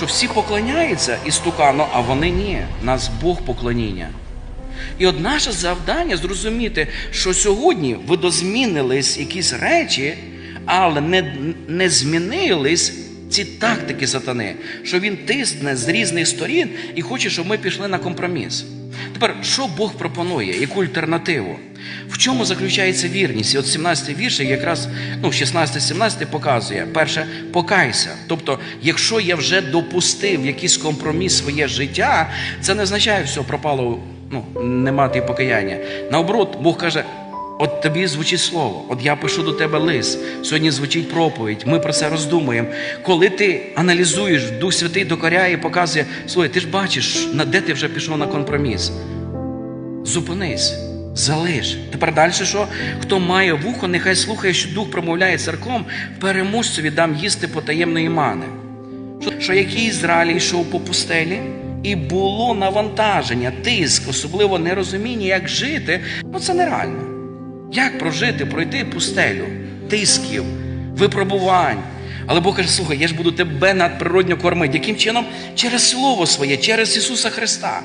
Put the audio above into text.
що всі поклоняються істукану, а вони ні. Нас Бог поклоніння. І от наше завдання зрозуміти, що сьогодні видозмінились якісь речі, але не, не змінились ці тактики сатани, що він тисне з різних сторін і хоче, щоб ми пішли на компроміс. Тепер, що Бог пропонує, яку альтернативу? В чому заключається вірність? І от 17 вірш якраз ну, 16-17 показує. Перше, покайся. Тобто, якщо я вже допустив якийсь компроміс своє життя, це не означає, що пропало ну, не мати покаяння. Наоборот, Бог каже: от тобі звучить слово, от я пишу до тебе лист, сьогодні звучить проповідь, ми про це роздумуємо. Коли ти аналізуєш, Дух Святий докоряє і показує, слухай, ти ж бачиш, на де ти вже пішов на компроміс. Зупинись, залиш. Тепер далі що? Хто має вухо, нехай слухає, що Дух промовляє церквом, переможцеві дам їсти потаємної мани. Що, який Ізраїль йшов по пустелі, і було навантаження, тиск, особливо нерозуміння, як жити, ну це нереально. Як прожити, пройти пустелю, тисків, випробувань. Але Бог каже, слухай, я ж буду тебе надприродньо кормити. Яким чином? Через Слово своє, через Ісуса Христа.